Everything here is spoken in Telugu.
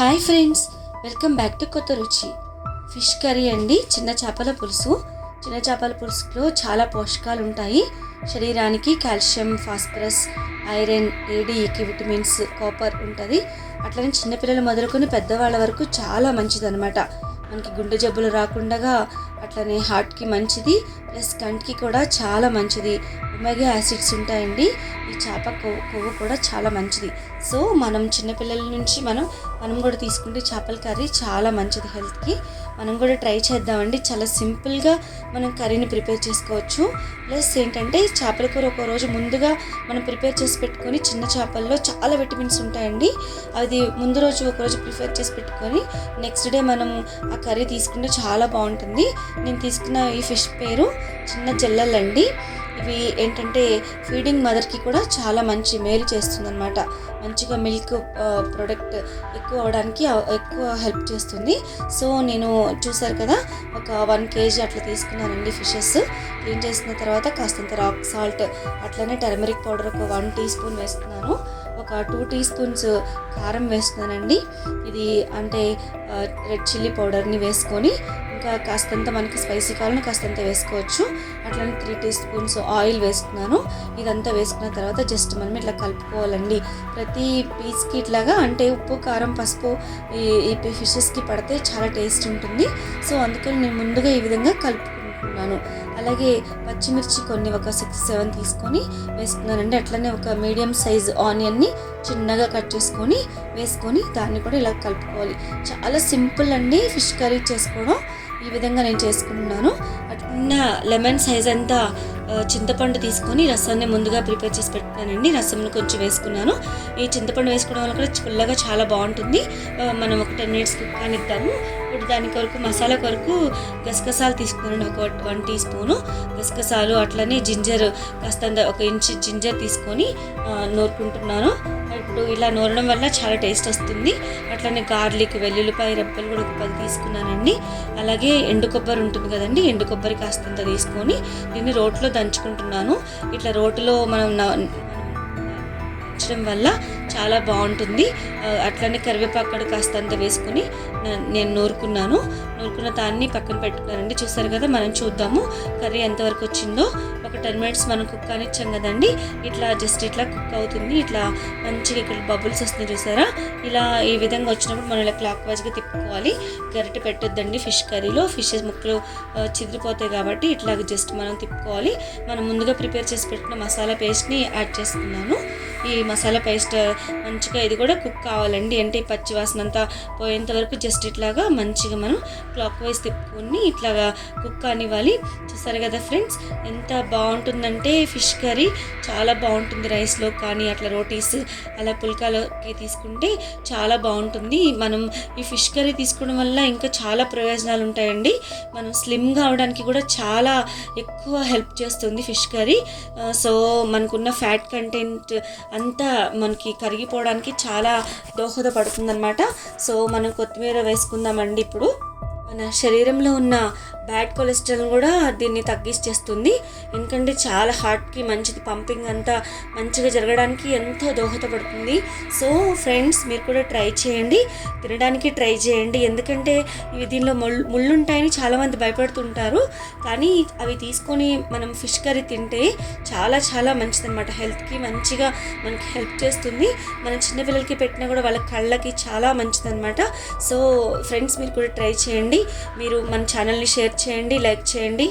Hi friends welcome back to కొత్త రుచి. ఫిష్ కర్రీ అండి చిన్న చేపల పులుసు. చిన్న చేపల పులుసులో చాలా పోషకాలు ఉంటాయి. శరీరానికి కాల్షియం ఫాస్ఫరస్ ఐరన్ ఏడికి విటమిన్స్ కాపర్ ఉంటుంది. అట్లనే చిన్నపిల్లలు మొదలుకొని పెద్దవాళ్ళ వరకు చాలా మంచిదన్నమాట. మనకి గుండె జబ్బులు రాకుండా అట్లనే హార్ట్కి మంచిది. ప్లస్ కంటికి కూడా చాలా మంచిది. ఒమేగా యాసిడ్స్ ఉంటాయండి. ఈ చేప కొవ్వు కొవ్వు కూడా చాలా మంచిది. సో మనం చిన్నపిల్లల నుంచి మనం మనం కూడా తీసుకుంటే చేపల కర్రీ చాలా మంచిది హెల్త్కి. మనం కూడా ట్రై చేద్దామండి. చాలా సింపుల్గా మనం కర్రీని ప్రిపేర్ చేసుకోవచ్చు. ప్లస్ ఏంటంటే చేపల కూర ఒక రోజు ముందుగా మనం ప్రిపేర్ చేసి పెట్టుకొని చిన్న చేపల్లో చాలా విటమిన్స్ ఉంటాయండి. అది ముందు రోజు ఒక రోజు ప్రిపేర్ చేసి పెట్టుకొని నెక్స్ట్ డే మనం ఆ కర్రీ తీసుకుంటే చాలా బాగుంటుంది. నేను తీసుకున్న ఈ ఫిష్ పేరు చిన్న చెల్లెలండి. ఇవి ఏంటంటే ఫీడింగ్ మదర్కి కూడా చాలా మంచి మేలు చేస్తుందన్నమాట. మంచిగా మిల్క్ ప్రొడక్ట్ ఎక్కువ అవడానికి ఎక్కువ హెల్ప్ చేస్తుంది. సో నేను చూసారు కదా ఒక వన్ కేజీ అట్లా తీసుకున్నానండి ఫిషెస్. క్లీన్ చేసిన తర్వాత కాస్తంత రాక్ సాల్ట్ అట్లనే టర్మరిక్ పౌడర్ ఒక వన్ టీ స్పూన్ వేస్తున్నాను. ఒక టూ టీ స్పూన్స్ కారం వేస్తున్నానండి. ఇది అంటే రెడ్ చిల్లీ పౌడర్ని వేసుకొని ఇంకా కాస్తంత మనకి స్పైసీ కావాలని కాస్తంత వేసుకోవచ్చు. అట్లానే త్రీ టీ స్పూన్స్ ఆయిల్ వేస్తున్నాను. ఇదంతా వేసుకున్న తర్వాత జస్ట్ మనం ఇట్లా కలుపుకోవాలండి. ప్రతి పీస్కి ఇట్లాగా అంటే ఉప్పు కారం పసుపు ఈ ఈ ఫిషెస్కి పడితే చాలా టేస్ట్ ఉంటుంది. సో అందుకని నేను ముందుగా ఈ విధంగా కలుపుకుంటున్నాను అలాగే పచ్చిమిర్చి కొన్ని ఒక సిక్స్ సెవెన్ తీసుకొని వేసుకున్నానండి. అట్లనే ఒక మీడియం సైజ్ ఆనియన్ని చిన్నగా కట్ చేసుకొని వేసుకొని దాన్ని కూడా ఇలా కలుపుకోవాలి. చాలా సింపుల్ అండి ఫిష్ కర్రీ చేసుకోవడం. ఈ విధంగా నేను చేసుకుంటున్నాను. అట్లా లెమన్ సైజ్ అంతా చింతపండు తీసుకొని రసాన్ని ముందుగా ప్రిపేర్ చేసి పెట్టుకున్నానండి. రసంను కొంచెం వేసుకున్నాను. ఈ చింతపండు వేసుకోవడం వల్ల కూడా పుల్లగా చాలా బాగుంటుంది. మనం ఒక టెన్ మినిట్స్ కుక్ కానిద్దాము. దాని కొరకు మసాలా కొరకు గసగసాలు తీసుకున్నాను. ఒక వన్ టీ స్పూను గసగసాలు అట్లనే జింజర్ కాస్త ఒక ఇంచ్ జింజర్ తీసుకొని నూరుకుంటున్నాను. ఇప్పుడు ఇలా నూరడం వల్ల చాలా టేస్ట్ వస్తుంది. అట్లనే గార్లిక్ వెల్లుల్లిపాయ రెప్పలు కూడా ఒక పది తీసుకున్నానండి. అలాగే ఎండు కొబ్బరి ఉంటుంది కదండి ఎండు కొబ్బరి కాస్తంత తీసుకొని దీన్ని రోట్లో దంచుకుంటున్నాను. ఇట్లా రోట్లో మనం న- వల్ల చాలా బాగుంటుంది. అట్లనే కరివేపాకు కూడా కాస్తంత అంత వేసుకుని నేను నూరుకున్నాను. నూరుకున్న దాన్ని పక్కన పెట్టుకున్నానండి. చూసారు కదా మనం చూద్దాము కర్రీ ఎంతవరకు వచ్చిందో. ఒక టెన్ మినిట్స్ మనం కుక్ కానిచ్చాం కదండి. ఇట్లా జస్ట్ ఇట్లా కుక్ అవుతుంది. ఇట్లా మంచిగా ఇక్కడ బబుల్స్ వస్తున్నాయి చూసారా? ఇలా ఈ విధంగా వచ్చినప్పుడు మనం ఇలా క్లాక్ వైజ్గా తిప్పుకోవాలి. గరిటె పెట్టొద్దండి ఫిష్ కర్రీలో. ఫిష్ ముక్కలు చిదిరిపోతాయి కాబట్టి ఇట్లా జస్ట్ మనం తిప్పుకోవాలి. మనం ముందుగా ప్రిపేర్ చేసి పెట్టిన మసాలా పేస్ట్ని యాడ్ చేసుకున్నాను. ఈ మసాలా పేస్ట్ మంచిగా ఇది కూడా కుక్ కావాలండి. అంటే ఈ పచ్చి వాసన అంతా పోయేంత వరకు జస్ట్ ఇట్లాగా మంచిగా మనం క్లాక్ వైజ్ తిప్పుకొని ఇట్లాగా కుక్ కానివ్వాలి. చూసారు కదా ఫ్రెండ్స్ ఎంత బాగుంటుందంటే ఫిష్ కర్రీ చాలా బాగుంటుంది రైస్లో కానీ అట్లా రోటీస్ అలా పుల్కాలోకి తీసుకుంటే చాలా బాగుంటుంది. మనం ఈ ఫిష్ కర్రీ తీసుకోవడం వల్ల ఇంకా చాలా ప్రయోజనాలు ఉంటాయండి. మనం స్లిమ్గా అవడానికి కూడా చాలా ఎక్కువ హెల్ప్ చేస్తుంది ఫిష్ కర్రీ. సో మనకున్న ఫ్యాట్ కంటెంట్ అంతా మనకి కరిగిపోవడానికి చాలా దోహదపడుతుందనమాట సో మనం కొత్తిమీర వేసుకుందామండి ఇప్పుడు. మన శరీరంలో ఉన్న బ్యాడ్ కొలెస్ట్రాల్ కూడా దీన్ని తగ్గించేస్తుంది. ఎందుకంటే చాలా హార్ట్కి మంచిది పంపింగ్ అంతా మంచిగా జరగడానికి ఎంతో దోహదపడుతుంది. సో ఫ్రెండ్స్ మీరు కూడా ట్రై చేయండి. తినడానికి ట్రై చేయండి. ఎందుకంటే ఇవి దీనిలో ముళ్ళు ముళ్ళు ఉంటాయని చాలామంది భయపడుతుంటారు. కానీ అవి తీసుకొని మనం ఫిష్ కర్రీ తింటే చాలా చాలా మంచిదన్నమాట. హెల్త్కి మంచిగా మనకి హెల్ప్ చేస్తుంది. మన చిన్నపిల్లలకి పెట్టినా కూడా వాళ్ళ కళ్ళకి చాలా మంచిదన్నమాట. సో ఫ్రెండ్స్ మీరు కూడా ట్రై చేయండి. మీరు మన ఛానల్ని షేర్ చేయండి లైక్ చేయండి.